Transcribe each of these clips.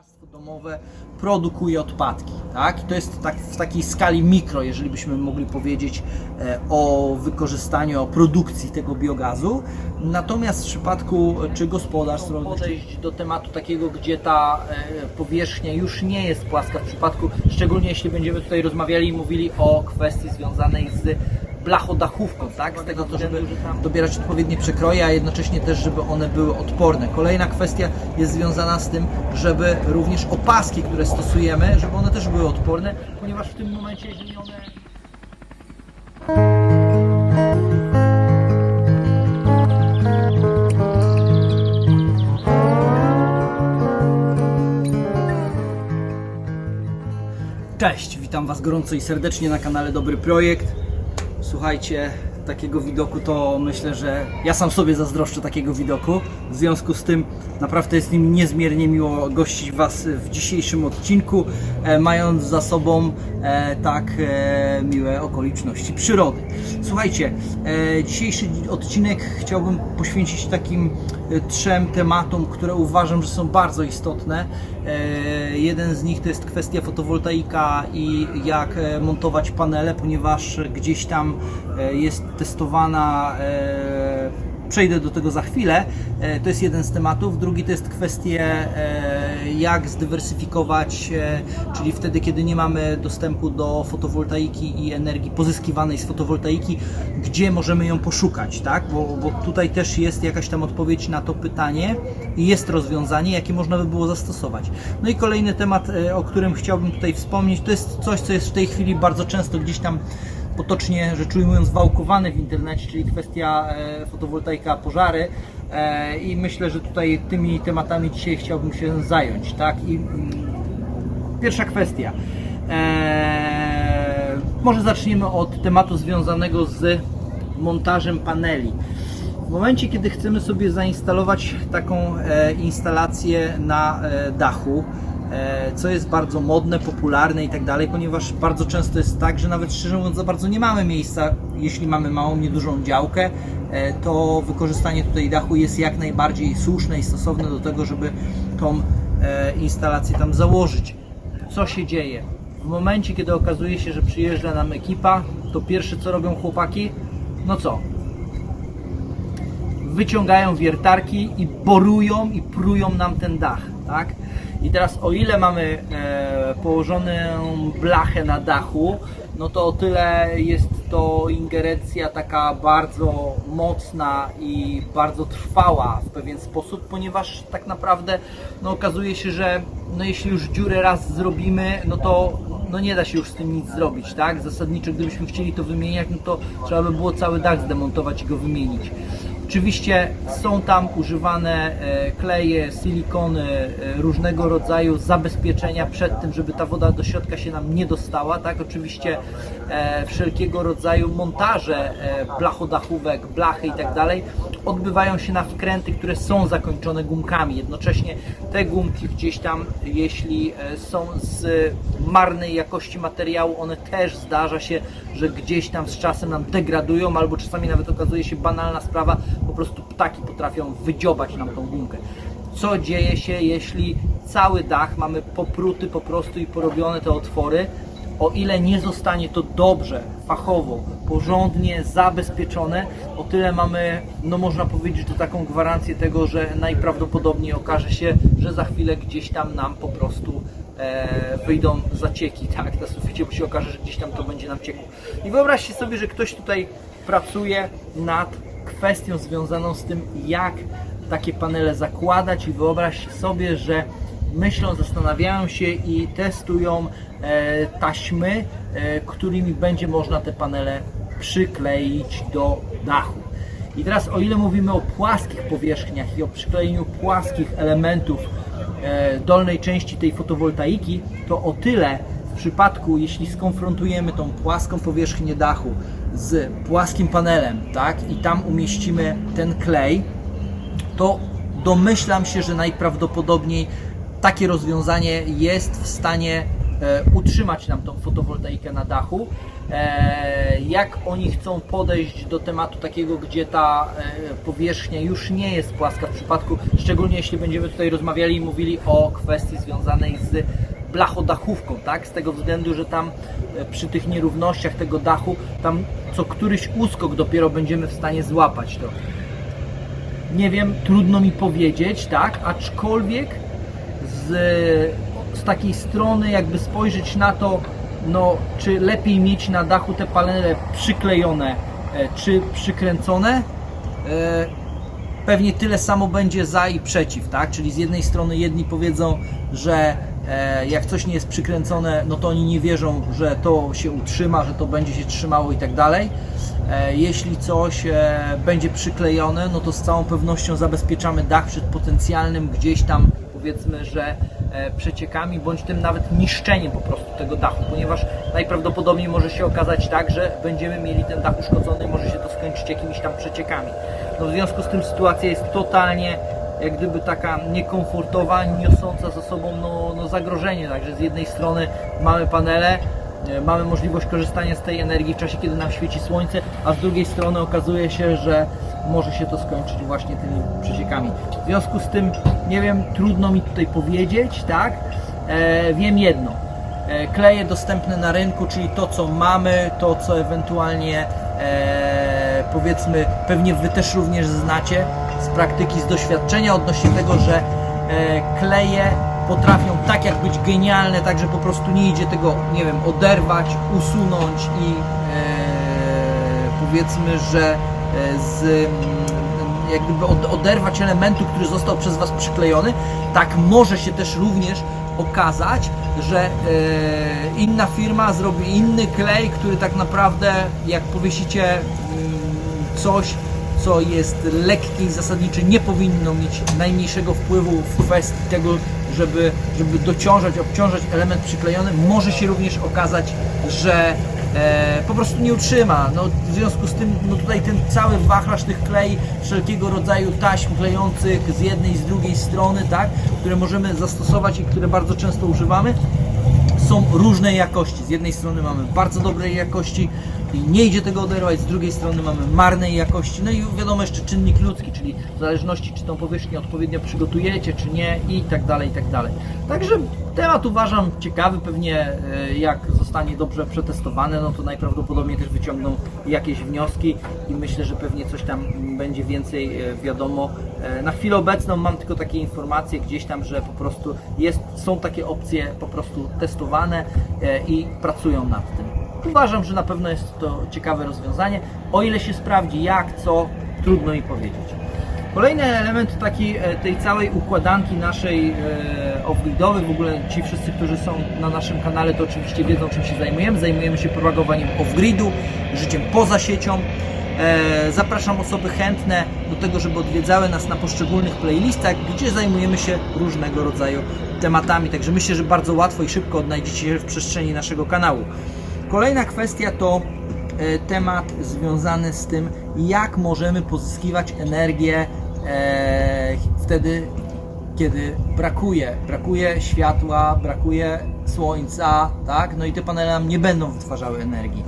Gospodarstwo domowe produkuje odpadki, tak? I to jest tak, w takiej skali mikro, jeżeli byśmy mogli powiedzieć e, o wykorzystaniu, o produkcji tego biogazu. Natomiast w przypadku e, czy gospodarstw rolnych, podejść do tematu takiego, gdzie ta e, powierzchnia już nie jest płaska, w przypadku, szczególnie jeśli będziemy tutaj rozmawiali i mówili o kwestii związanej z blachodachówką, tak? Z tego to, żeby dobierać odpowiednie przekroje, a jednocześnie też, żeby one były odporne. Kolejna kwestia jest związana z tym, żeby również opaski, które stosujemy, żeby one też były odporne, ponieważ w tym momencie, jeżeli one Cześć, witam Was gorąco i serdecznie na kanale Dobry Projekt. Słuchajcie, takiego widoku to myślę, że ja sam sobie zazdroszczę takiego widoku. W związku z tym naprawdę jest mi niezmiernie miło gościć Was w dzisiejszym odcinku, e, mając za sobą e, tak e, miłe okoliczności przyrody. Słuchajcie, e, dzisiejszy odcinek chciałbym poświęcić takim e, trzem tematom, które uważam, że są bardzo istotne. E, Jeden z nich to jest kwestia fotowoltaika i jak e, montować panele, ponieważ gdzieś tam e, jest testowana. e, Przejdę do tego za chwilę. To jest jeden z tematów. Drugi to jest kwestia, e, jak zdywersyfikować, e, czyli wtedy, kiedy nie mamy dostępu do fotowoltaiki i energii pozyskiwanej z fotowoltaiki, gdzie możemy ją poszukać, tak? Bo, bo tutaj też jest jakaś tam odpowiedź na to pytanie i jest rozwiązanie, jakie można by było zastosować. No i kolejny temat, e, o którym chciałbym tutaj wspomnieć, to jest coś, co jest w tej chwili bardzo często gdzieś tam potocznie rzecz ujmując wałkowane w internecie, czyli kwestia e, fotowoltaika pożary e, i myślę, że tutaj tymi tematami dzisiaj chciałbym się zająć, tak? I mm, pierwsza kwestia. E, może zaczniemy od tematu związanego z montażem paneli. W momencie, kiedy chcemy sobie zainstalować taką instalację na dachu, co jest bardzo modne, popularne i tak dalej, ponieważ bardzo często jest tak, że nawet szczerze mówiąc za bardzo nie mamy miejsca, jeśli mamy małą, niedużą działkę, e, to wykorzystanie tutaj dachu jest jak najbardziej słuszne i stosowne do tego, żeby tą e, instalację tam założyć. Co się dzieje? W momencie, kiedy okazuje się, że przyjeżdża nam ekipa, to pierwsze co robią chłopaki, no co? wyciągają wiertarki i borują i prują nam ten dach, tak? I teraz o ile mamy e, położoną blachę na dachu, no to o tyle jest to ingerencja taka bardzo mocna i bardzo trwała w pewien sposób, ponieważ tak naprawdę no, okazuje się, że no, jeśli już dziurę raz zrobimy, no to no, nie da się już z tym nic zrobić, tak? Zasadniczo gdybyśmy chcieli to wymieniać, no to trzeba by było cały dach zdemontować i go wymienić. Oczywiście są tam używane e, kleje, silikony, e, różnego rodzaju zabezpieczenia przed tym, żeby ta woda do środka się nam nie dostała. Tak, oczywiście e, wszelkiego rodzaju montaże blachodachówek, blachy i tak dalej odbywają się na wkręty, które są zakończone gumkami. Jednocześnie te gumki gdzieś tam, jeśli są z marnej jakości materiału, one też zdarza się, że gdzieś tam z czasem nam degradują, albo czasami nawet okazuje się banalna sprawa, po prostu ptaki potrafią wydziobać nam tą gumkę. Co dzieje się, jeśli cały dach mamy popruty po prostu i porobione te otwory, o ile nie zostanie to dobrze, fachowo, porządnie zabezpieczone, o tyle mamy, no można powiedzieć, to taką gwarancję tego, że najprawdopodobniej okaże się, że za chwilę gdzieś tam nam po prostu e, wyjdą zacieki, tak, na suficie, bo się okaże, że gdzieś tam to będzie nam ciekło. I wyobraźcie sobie, że ktoś tutaj pracuje nad kwestią związaną z tym, jak takie panele zakładać i wyobraźcie sobie, że myślą, zastanawiają się i testują e, taśmy, e, którymi będzie można te panele przykleić do dachu. I teraz o ile mówimy o płaskich powierzchniach i o przyklejeniu płaskich elementów e, dolnej części tej fotowoltaiki, to o tyle przypadku, jeśli skonfrontujemy tą płaską powierzchnię dachu z płaskim panelem, tak, i tam umieścimy ten klej, to domyślam się, że najprawdopodobniej takie rozwiązanie jest w stanie e, utrzymać nam tą fotowoltaikę na dachu. E, jak oni chcą podejść do tematu takiego, gdzie ta e, powierzchnia już nie jest płaska w przypadku, szczególnie jeśli będziemy tutaj rozmawiali i mówili o kwestii związanej z blachodachówką, tak? Z tego względu, że tam e, przy tych nierównościach tego dachu, tam co któryś uskok dopiero będziemy w stanie złapać to. Nie wiem, trudno mi powiedzieć, tak? Aczkolwiek z, z takiej strony jakby spojrzeć na to, no, czy lepiej mieć na dachu te panele przyklejone, e, czy przykręcone, e, pewnie tyle samo będzie za i przeciw, tak? Czyli z jednej strony jedni powiedzą, że e, jak coś nie jest przykręcone, no to oni nie wierzą, że to się utrzyma, że to będzie się trzymało i tak dalej. E, Jeśli coś e, będzie przyklejone, no to z całą pewnością zabezpieczamy dach przed potencjalnym gdzieś tam powiedzmy, że e, przeciekami bądź tym nawet niszczeniem po prostu tego dachu, ponieważ najprawdopodobniej może się okazać tak, że będziemy mieli ten dach uszkodzony i może się to skończyć jakimiś tam przeciekami. No w związku z tym sytuacja jest totalnie jak gdyby taka niekomfortowa, niosąca za sobą no, no zagrożenie. Także z jednej strony mamy panele, mamy możliwość korzystania z tej energii w czasie, kiedy nam świeci słońce, a z drugiej strony okazuje się, że może się to skończyć właśnie tymi przeciekami. W związku z tym, nie wiem, trudno mi tutaj powiedzieć, tak? E, wiem jedno. E, kleje dostępne na rynku, czyli to co mamy, to co ewentualnie e, powiedzmy, pewnie Wy też również znacie z praktyki, z doświadczenia odnośnie tego, że e, kleje potrafią tak jak być genialne, tak że po prostu nie idzie tego, nie wiem, oderwać, usunąć i e, powiedzmy, że e, z mm, jak gdyby od- oderwać elementu, który został przez Was przyklejony, tak może się też również okazać, że e, inna firma zrobi inny klej, który tak naprawdę, jak powiesicie mm, coś, co jest lekkie i zasadnicze, nie powinno mieć najmniejszego wpływu w kwestii tego, żeby, żeby dociążać, obciążać element przyklejony. Może się również okazać, że e, po prostu nie utrzyma. No, w związku z tym no tutaj ten cały wachlarz tych klei, wszelkiego rodzaju taśm klejących z jednej i z drugiej strony, tak, które możemy zastosować i które bardzo często używamy, są różnej jakości. Z jednej strony mamy bardzo dobrej jakości nie idzie tego oderwać, z drugiej strony mamy marnej jakości. No i wiadomo jeszcze czynnik ludzki, czyli w zależności czy tą powierzchnię odpowiednio przygotujecie, czy nie i tak dalej, i tak dalej. Także temat uważam ciekawy, pewnie e, jak zostanie dobrze przetestowany, no to najprawdopodobniej też wyciągną jakieś wnioski i myślę, że pewnie coś tam będzie więcej e, wiadomo. E, Na chwilę obecną mam tylko takie informacje gdzieś tam, że po prostu jest, są takie opcje po prostu testowane i pracują nad tym. Uważam, że na pewno jest to ciekawe rozwiązanie. O ile się sprawdzi jak, co, trudno mi powiedzieć. Kolejny element taki e, tej całej układanki naszej e, off-gridowej, w ogóle ci wszyscy, którzy są na naszym kanale, to oczywiście wiedzą czym się zajmujemy. Zajmujemy się propagowaniem off-gridu, życiem poza siecią. E, Zapraszam osoby chętne do tego, żeby odwiedzały nas na poszczególnych playlistach, gdzie zajmujemy się różnego rodzaju tematami. Także myślę, że bardzo łatwo i szybko odnajdziecie się w przestrzeni naszego kanału. Kolejna kwestia to e, temat związany z tym, jak możemy pozyskiwać energię e, wtedy, kiedy brakuje, brakuje światła, brakuje słońca, tak? No i te panele nam nie będą wytwarzały energii.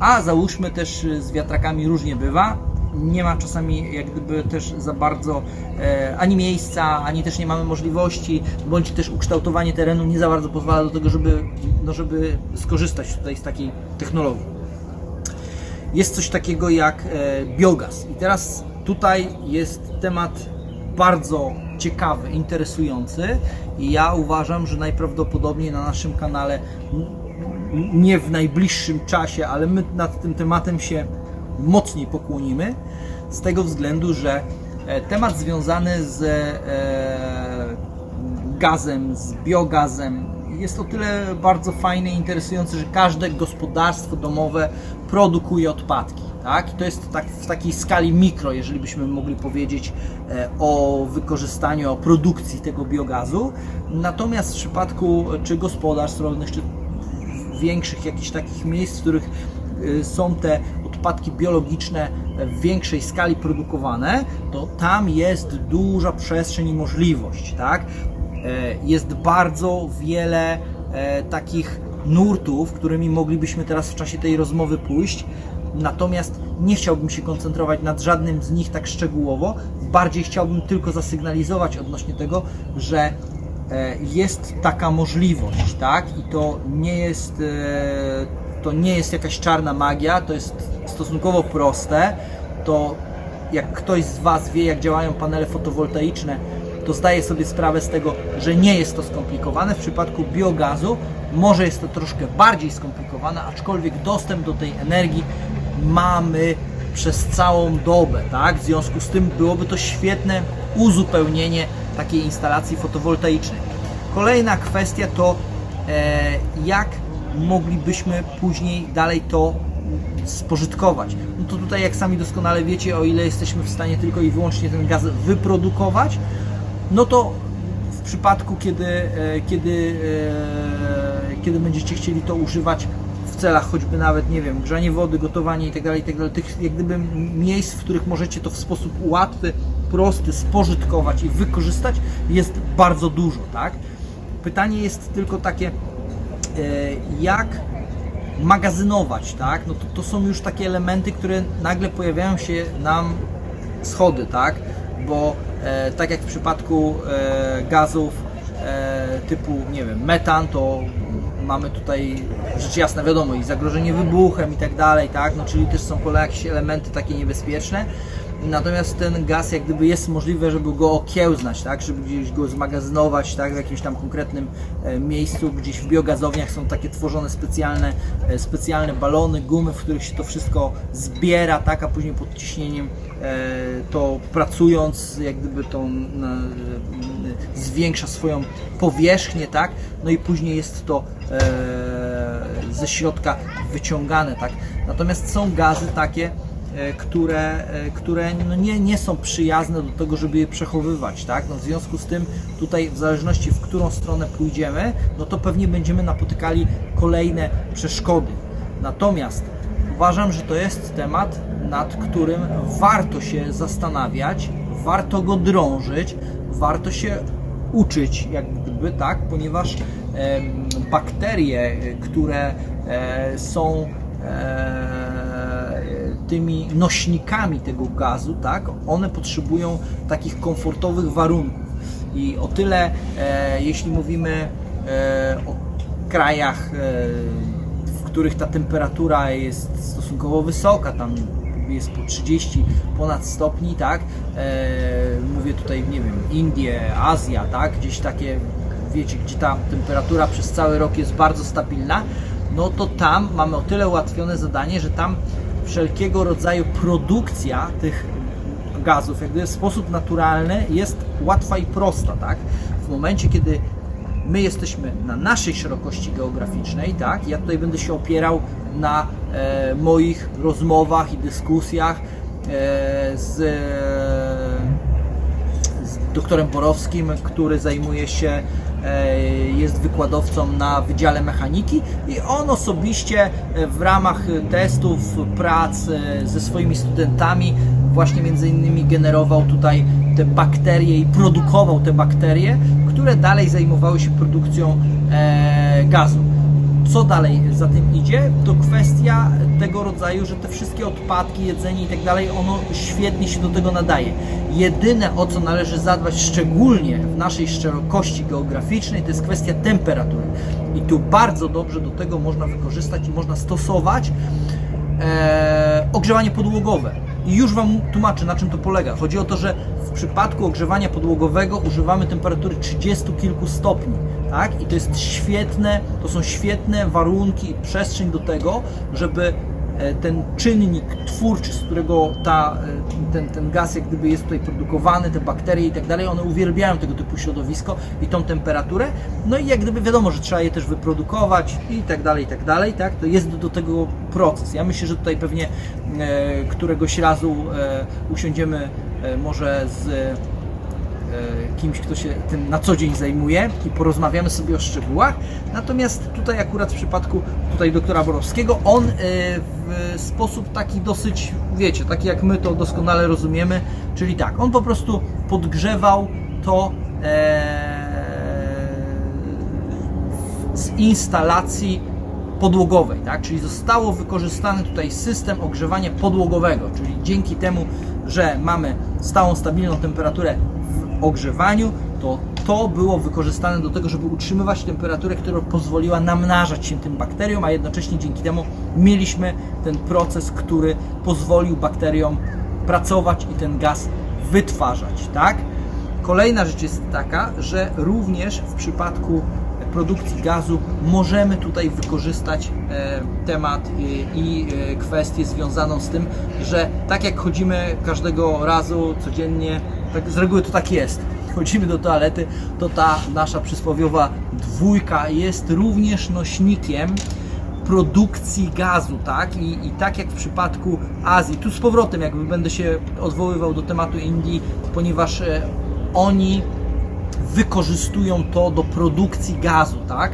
A załóżmy też z wiatrakami różnie bywa. Nie ma czasami jak gdyby też za bardzo e, ani miejsca, ani też nie mamy możliwości, bądź też ukształtowanie terenu nie za bardzo pozwala do tego, żeby, no żeby skorzystać tutaj z takiej technologii jest coś takiego jak e, biogaz. I teraz tutaj jest temat bardzo ciekawy, interesujący i ja uważam, że najprawdopodobniej na naszym kanale nie w najbliższym czasie, ale my nad tym tematem się mocniej pokłonimy z tego względu, że e, temat związany z e, gazem, z biogazem. Jest o tyle bardzo fajny i interesujący, że każde gospodarstwo domowe produkuje odpadki. Tak? I to jest tak, w takiej skali mikro, jeżeli byśmy mogli powiedzieć e, o wykorzystaniu, o produkcji tego biogazu. Natomiast w przypadku czy gospodarstw rolnych, czy większych jakichś takich miejsc, w których są te odpadki biologiczne w większej skali produkowane, to tam jest duża przestrzeń i możliwość, tak? E, Jest bardzo wiele e, takich nurtów, którymi moglibyśmy teraz w czasie tej rozmowy pójść. Natomiast nie chciałbym się koncentrować nad żadnym z nich tak szczegółowo. Bardziej chciałbym tylko zasygnalizować odnośnie tego, że e, jest taka możliwość, tak? I to nie jest, to nie jest jakaś czarna magia, to jest stosunkowo proste. To jak ktoś z Was wie, jak działają panele fotowoltaiczne, to zdaje sobie sprawę z tego, że nie jest to skomplikowane. W przypadku biogazu może jest to troszkę bardziej skomplikowane, aczkolwiek dostęp do tej energii mamy przez całą dobę, tak? W związku z tym byłoby to świetne uzupełnienie takiej instalacji fotowoltaicznej. Kolejna kwestia to e, jak moglibyśmy później dalej to spożytkować. No to tutaj, jak sami doskonale wiecie, o ile jesteśmy w stanie tylko i wyłącznie ten gaz wyprodukować, no to w przypadku, kiedy, e, kiedy, e, kiedy będziecie chcieli to używać w celach choćby nawet, nie wiem, grzanie wody, gotowanie itd., itd., tych jak gdyby miejsc, w których możecie to w sposób łatwy, prosty spożytkować i wykorzystać jest bardzo dużo, tak? Pytanie jest tylko takie, e, jak magazynować, tak? No to, to są już takie elementy, które nagle pojawiają się nam schody, tak? Bo e, tak jak w przypadku e, gazów e, typu, nie wiem, metan, to mamy tutaj rzecz jasna, wiadomo, i zagrożenie wybuchem i tak dalej, tak? No czyli też są jakieś elementy takie niebezpieczne. Natomiast ten gaz jak gdyby jest możliwe, żeby go okiełznać, tak? Żeby gdzieś go zmagazynować, tak? W jakimś tam konkretnym e, miejscu, gdzieś w biogazowniach są takie tworzone specjalne, e, specjalne balony, gumy, w których się to wszystko zbiera, tak? A później pod ciśnieniem e, to pracując, jak gdyby to zwiększa swoją powierzchnię, tak? No i później jest to ze środka wyciągane, tak? Natomiast są gazy takie, które, e, które no nie, nie są przyjazne do tego, żeby je przechowywać, tak? No w związku z tym tutaj w zależności w którą stronę pójdziemy, no to pewnie będziemy napotykali kolejne przeszkody. Natomiast uważam, że to jest temat, nad którym warto się zastanawiać, warto go drążyć, warto się uczyć, jak gdyby, tak, ponieważ em, bakterie, e, które e, są e, tymi nośnikami tego gazu, tak, one potrzebują takich komfortowych warunków. I o tyle, e, jeśli mówimy e, o krajach, e, w których ta temperatura jest stosunkowo wysoka, tam jest po 30 ponad stopni, tak? E, mówię tutaj, nie wiem, Indie, Azja, tak? Gdzieś takie, wiecie, gdzie ta temperatura przez cały rok jest bardzo stabilna, no to tam mamy o tyle ułatwione zadanie, że tam wszelkiego rodzaju produkcja tych gazów, jakby w sposób naturalny jest łatwa i prosta, tak? W momencie, kiedy my jesteśmy na naszej szerokości geograficznej, tak? Ja tutaj będę się opierał na e, moich rozmowach i dyskusjach e, z, z doktorem Borowskim, który zajmuje się, e, jest wykładowcą na Wydziale Mechaniki i on osobiście e, w ramach testów, prac e, ze swoimi studentami właśnie między innymi generował tutaj te bakterie i produkował te bakterie, które dalej zajmowały się produkcją e, gazu. Co dalej za tym idzie? To kwestia tego rodzaju, że te wszystkie odpadki, jedzenie i tak dalej, ono świetnie się do tego nadaje. Jedyne o co należy zadbać, szczególnie w naszej szerokości geograficznej, to jest kwestia temperatury. I tu bardzo dobrze do tego można wykorzystać i można stosować e, ogrzewanie podłogowe. I już Wam tłumaczę, na czym to polega. Chodzi o to, że w przypadku ogrzewania podłogowego używamy temperatury 30 kilku stopni, tak? I to jest świetne, to są świetne warunki i przestrzeń do tego, żeby ten czynnik twórczy, z którego ta, e, ten, ten gaz jak gdyby jest tutaj produkowany, te bakterie i tak dalej, one uwielbiają tego typu środowisko i tą temperaturę. No i jak gdyby wiadomo, że trzeba je też wyprodukować i tak dalej, i tak dalej, tak? To jest do, tego proces. Ja myślę, że tutaj pewnie e, któregoś razu e, usiądziemy e, może z e, kimś, kto się tym na co dzień zajmuje i porozmawiamy sobie o szczegółach. Natomiast tutaj akurat w przypadku tutaj doktora Borowskiego, on e, w sposób taki dosyć, wiecie, taki jak my to doskonale rozumiemy, czyli tak, on po prostu podgrzewał to e, z instalacji podłogowej, tak? czyli zostało wykorzystany tutaj system ogrzewania podłogowego, czyli dzięki temu, że mamy stałą, stabilną temperaturę ogrzewaniu, to to było wykorzystane do tego, żeby utrzymywać temperaturę, która pozwoliła namnażać się tym bakteriom, a jednocześnie dzięki temu mieliśmy ten proces, który pozwolił bakteriom pracować i ten gaz wytwarzać, tak? Kolejna rzecz jest taka, że również w przypadku produkcji gazu możemy tutaj wykorzystać e, temat i, i e, kwestię związaną z tym, że tak jak chodzimy każdego razu codziennie, tak z reguły to tak jest. Chodzimy do toalety, to ta nasza przysłowiowa dwójka jest również nośnikiem produkcji gazu, tak? I, I tak jak w przypadku Azji, tu z powrotem jakby będę się odwoływał do tematu Indii, ponieważ e, oni wykorzystują to do produkcji gazu, tak?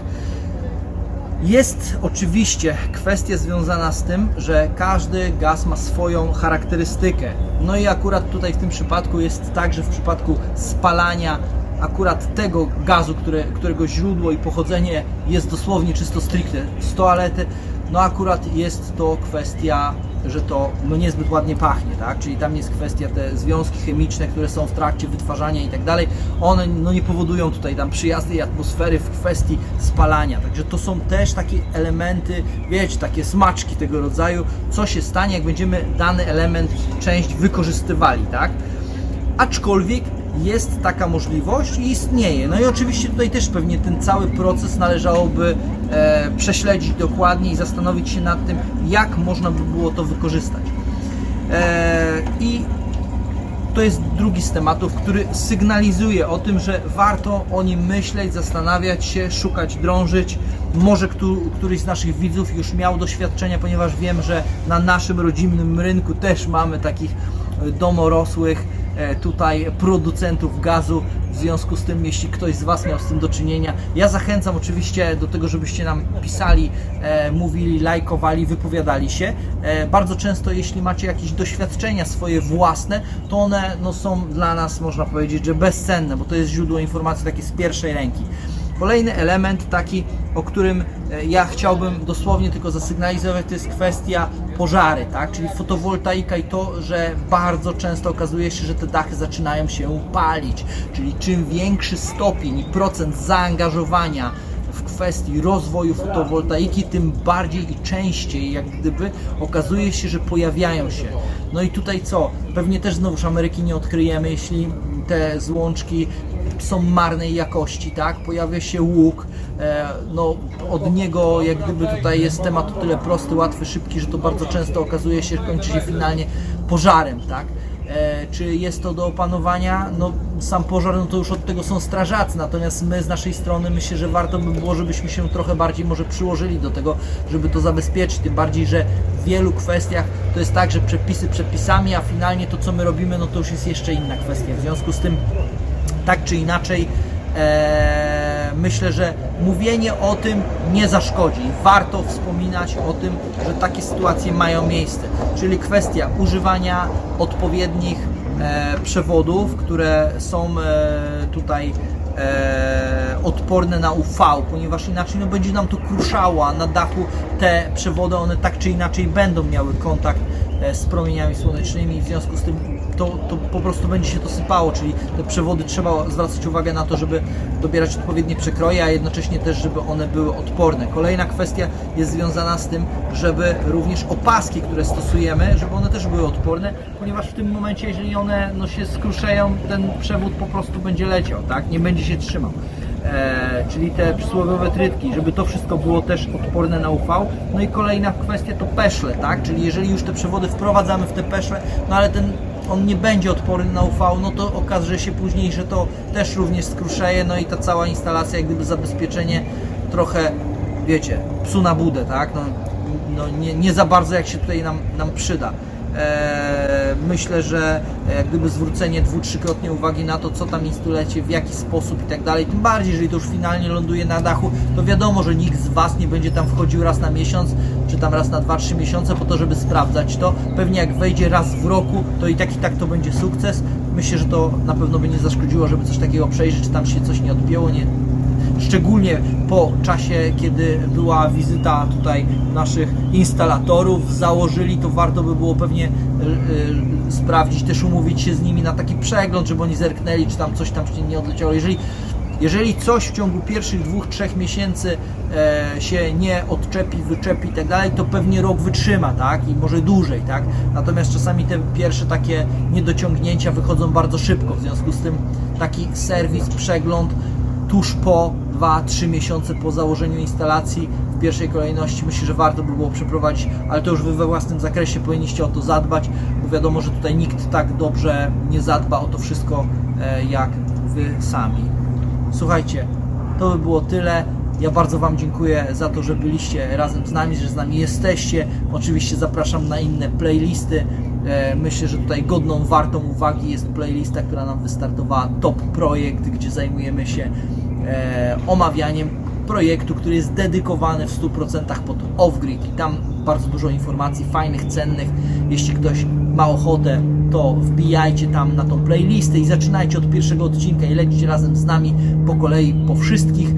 Jest oczywiście kwestia związana z tym, że każdy gaz ma swoją charakterystykę. No i akurat tutaj w tym przypadku jest tak, że w przypadku spalania akurat tego gazu, które, którego źródło i pochodzenie jest dosłownie czysto stricte z toalety, no akurat jest to kwestia, że to no niezbyt ładnie pachnie, tak? Czyli tam jest kwestia te związki chemiczne, które są w trakcie wytwarzania i tak dalej, one no nie powodują tutaj tam przyjaznej atmosfery w kwestii spalania. Także to są też takie elementy, wiecie, takie smaczki tego rodzaju, co się stanie, jak będziemy dany element, część wykorzystywali, tak? Aczkolwiek jest taka możliwość i istnieje. No i oczywiście tutaj też pewnie ten cały proces należałoby e, prześledzić dokładnie i zastanowić się nad tym, jak można by było to wykorzystać. E, I to jest drugi z tematów, który sygnalizuje o tym, że warto o nim myśleć, zastanawiać się, szukać, drążyć. Może któ- któryś z naszych widzów już miał doświadczenia, ponieważ wiem, że na naszym rodzimym rynku też mamy takich e, domorosłych tutaj producentów gazu. W związku z tym, jeśli ktoś z Was miał z tym do czynienia, ja zachęcam oczywiście do tego, żebyście nam pisali, e, mówili, lajkowali, wypowiadali się. E, bardzo często, jeśli macie jakieś doświadczenia swoje własne, to one no, są dla nas, można powiedzieć, że bezcenne, bo to jest źródło informacji takie z pierwszej ręki. Kolejny element taki, o którym e, ja chciałbym dosłownie tylko zasygnalizować, to jest kwestia pożary, tak? Czyli fotowoltaika i to, że bardzo często okazuje się, że te dachy zaczynają się palić. Czyli czym większy stopień i procent zaangażowania w kwestii rozwoju fotowoltaiki, tym bardziej i częściej, jak gdyby, okazuje się, że pojawiają się. No i tutaj co? Pewnie też znowuż Ameryki nie odkryjemy, jeśli te złączki są marnej jakości, tak? Pojawia się łuk, e, no od niego jak gdyby tutaj jest temat o tyle prosty, łatwy, szybki, że to bardzo często okazuje się, kończy się finalnie pożarem, tak? E, czy jest to do opanowania? No sam pożar, no to już od tego są strażacy, natomiast my z naszej strony myślę, że warto by było, żebyśmy się trochę bardziej może przyłożyli do tego, żeby to zabezpieczyć, tym bardziej, że w wielu kwestiach to jest tak, że przepisy przepisami, a finalnie to co my robimy, no to już jest jeszcze inna kwestia, w związku z tym tak czy inaczej e, myślę, że mówienie o tym nie zaszkodzi. Warto wspominać o tym, że takie sytuacje mają miejsce. Czyli kwestia używania odpowiednich e, przewodów, które są e, tutaj e, odporne na UV, ponieważ inaczej no, będzie nam to kruszało, a na dachu te przewody, one tak czy inaczej będą miały kontakt z promieniami słonecznymi, w związku z tym to, to po prostu będzie się to sypało, czyli te przewody trzeba zwracać uwagę na to, żeby dobierać odpowiednie przekroje, a jednocześnie też, żeby one były odporne. Kolejna kwestia jest związana z tym, żeby również opaski, które stosujemy, żeby one też były odporne, ponieważ w tym momencie, jeżeli one no, się skruszeją, ten przewód po prostu będzie leciał, tak? Nie będzie się trzymał. E, czyli te przysłowiowe trytki, żeby to wszystko było też odporne na UV. No i kolejna kwestia to peszle, tak? Czyli jeżeli już te przewody wprowadzamy w te peszle, no ale ten on nie będzie odporny na UV, no to okaże się później, że to też również skruszeje, no i ta cała instalacja, jak gdyby zabezpieczenie trochę, wiecie, psu na budę, tak? No, no nie, nie za bardzo jak się tutaj nam, nam przyda. Eee, myślę, że jak gdyby zwrócenie dwu, trzykrotnie uwagi na to, co tam instalujecie, w jaki sposób i tak dalej, tym bardziej, jeżeli to już finalnie ląduje na dachu, to wiadomo, że nikt z Was nie będzie tam wchodził raz na miesiąc, czy tam raz na 2-3 miesiące po to, żeby sprawdzać to. Pewnie jak wejdzie raz w roku, to i tak i tak to będzie sukces. Myślę, że to na pewno by nie zaszkodziło, żeby coś takiego przejrzeć, czy tam się coś nie odpięło, nie, szczególnie po czasie, kiedy była wizyta tutaj naszych instalatorów, założyli, to warto by było pewnie y, y, sprawdzić, też umówić się z nimi na taki przegląd, żeby oni zerknęli, czy tam coś tam nie odleciało. Jeżeli jeżeli coś w ciągu pierwszych dwóch, trzech miesięcy e, się nie odczepi, wyczepi i tak dalej, to pewnie rok wytrzyma, tak? I może dłużej, tak? Natomiast czasami te pierwsze takie niedociągnięcia wychodzą bardzo szybko, w związku z tym taki serwis, przegląd tuż po 2-3 miesiące po założeniu instalacji w pierwszej kolejności myślę, że warto by było przeprowadzić, ale to już Wy we własnym zakresie powinniście o to zadbać, bo wiadomo, że tutaj nikt tak dobrze nie zadba o to wszystko e, jak Wy sami. Słuchajcie, to by było tyle. Ja bardzo Wam dziękuję za to, że byliście razem z nami, że z nami jesteście. Oczywiście zapraszam na inne playlisty. E, Myślę, że tutaj godną, wartą uwagi jest playlista, która nam wystartowała Top Projekt, gdzie zajmujemy się e, omawianiem projektu, który jest dedykowany w 100% pod off-grid i tam bardzo dużo informacji fajnych, cennych. Jeśli ktoś ma ochotę, to wbijajcie tam na tą playlistę i zaczynajcie od pierwszego odcinka i lećcie razem z nami po kolei po wszystkich,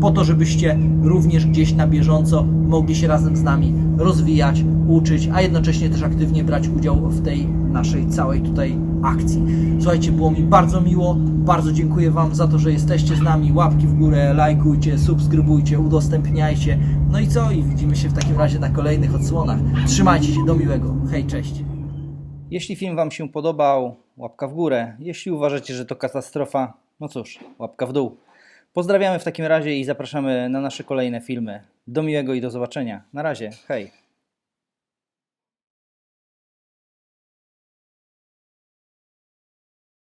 po to, żebyście również gdzieś na bieżąco mogli się razem z nami rozwijać, uczyć, a jednocześnie też aktywnie brać udział w tej naszej całej tutaj akcji. Słuchajcie, było mi bardzo miło, bardzo dziękuję Wam za to, że jesteście z nami. Łapki w górę, lajkujcie, subskrybujcie, udostępniajcie. No i co? I widzimy się w takim razie na kolejnych odsłonach. Trzymajcie się, do miłego. Hej, cześć. Jeśli film Wam się podobał, łapka w górę. Jeśli uważacie, że to katastrofa, no cóż, łapka w dół. Pozdrawiamy w takim razie i zapraszamy na nasze kolejne filmy. Do miłego i do zobaczenia. Na razie, hej.